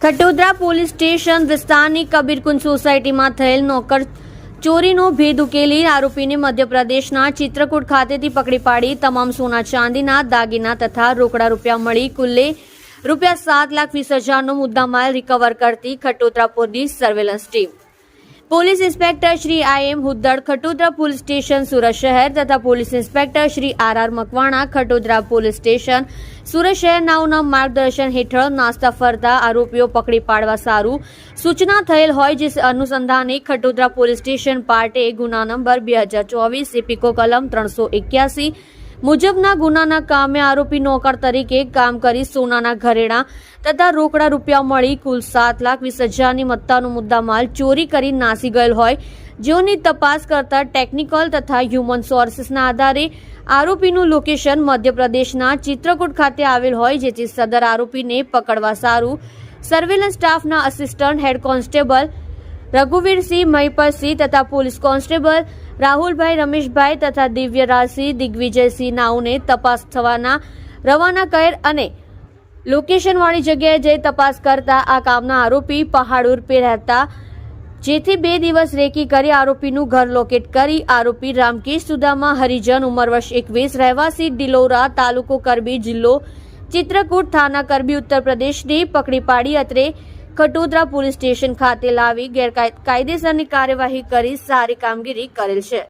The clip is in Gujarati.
ખટોદરા પોલીસ સ્ટેશન વિસ્તારની કબીરકુંજ સોસાયટીમાં થયેલ નોકર ચોરીનો ભેદ ઉકેલી આરોપીને મધ્યપ્રદેશના ચિત્રકૂટ ખાતેથી પકડી પાડી તમામ સોના ચાંદીના, દાગીના તથા રોકડા રૂપિયા મળી કુલ્લે રૂપિયા સાત લાખ વીસ હજારનો મુદ્દામાલ રિકવર કરતી Khatodara police surveillance team police inspector Shri I M Huddad Khatodara police station Surat શહેર તથા police inspector Shri R R Makwana Khatodara police station Surat શહેરનાઓના માર્ગદર્શન હેઠળ નાસ્તા ફરતા આરોપીઓ પકડી પાડવા સારું સૂચના થયેલ હોય જે અનુસંધાને ખટોદરા પોલીસ સ્ટેશન પાર્ટે ગુના નંબર બે હજાર ચોવીસ, એપિકો કલમ ત્રણસો એક્યાસી મુજબના ગુનાના કામે આરોપી નોકર તરીકે કામ કરી સોનાના ઘરેણા તથા રોકડા રૂપિયા મળી કુલ સાત લાખ વીસ હજારની મત્તાનો મુદ્દામાલ ચોરી કરી નાસી ગયેલ હોય. જેઓની તપાસ કરતા ટેકનિકલ તથા હ્યુમન સોર્સિસના આધારે આરોપીનું લોકેશન મધ્યપ્રદેશના ચિત્રકૂટ ખાતે આવેલ હોય, જેથી સદર આરોપીને પકડવા સારું. સર્વેલન્સ સ્ટાફના assistant head constable Raghuveersinh Mahipatsinh તથા પોલીસ કોન્સ્ટેબલ રાહુલભાઈ, રમેશભાઈ તથા દિવ્યરાજસિંહ દિગ્વિજયસિંહ નાઉને તપાસ થવાના રવાના કર અને લોકેશનવાળી જગ્યાએ જઈ તપાસ કરતા આ કામના આરોપી પહાડ ઉર્પે રહેતા જેથી બે દિવસ રેકી કરી આરોપીનું ઘર લોકેટ કરી આરોપી રામકેશ સુદામા, હરિજન ઉંમર વર્ષ એકવીસ, રહેવાસી ડિલોરા તાલુકો કરબી જિલ્લો ચિત્રકૂટ થાના, કરબી ઉત્તર પ્રદેશને પકડી પાડી અત્રે ખટોદરા પોલીસ સ્ટેશન ખાતે લાવી ગેરકાયદેસરની કાર્યવાહી કરી સારી કામગીરી કરેલ છે.